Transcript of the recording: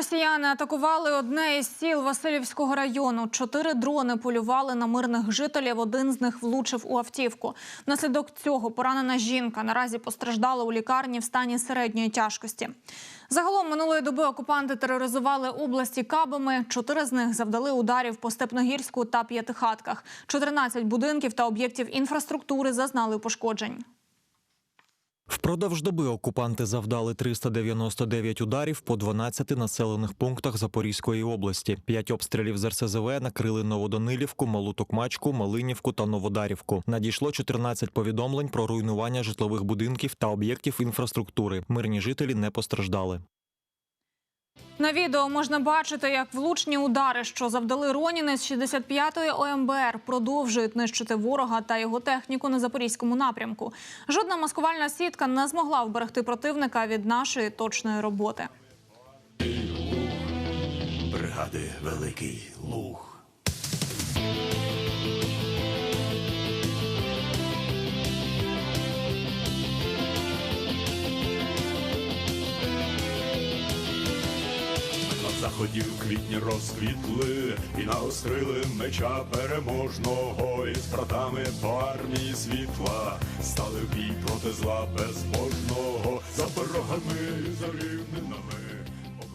Росіяни атакували одне із сіл Васильівського району. Чотири дрони полювали на мирних жителів. Один з них влучив у автівку. Внаслідок цього поранена жінка наразі постраждала у лікарні в стані середньої тяжкості. Загалом минулої доби окупанти тероризували області кабами. Чотири з них завдали ударів по Степногірську та П'ятихатках. 14 будинків та об'єктів інфраструктури зазнали пошкоджень. Впродовж доби окупанти завдали 399 ударів по 12 населених пунктах Запорізької області. П'ять обстрілів з РСЗВ накрили Новодонилівку, Малу Токмачку, Малинівку та Новодарівку. Надійшло 14 повідомлень про руйнування житлових будинків та об'єктів інфраструктури. Мирні жителі не постраждали. На відео можна бачити, як влучні удари, що завдали Роніни з 65-ї ОМБР, продовжують нищити ворога та його техніку на запорізькому напрямку. Жодна маскувальна сітка не змогла вберегти противника від нашої точної роботи. бригади Великий Луг. Заході квітні розквітли і наострили меча переможного, і з братами по армії світла стали в бій проти зла безбожного за.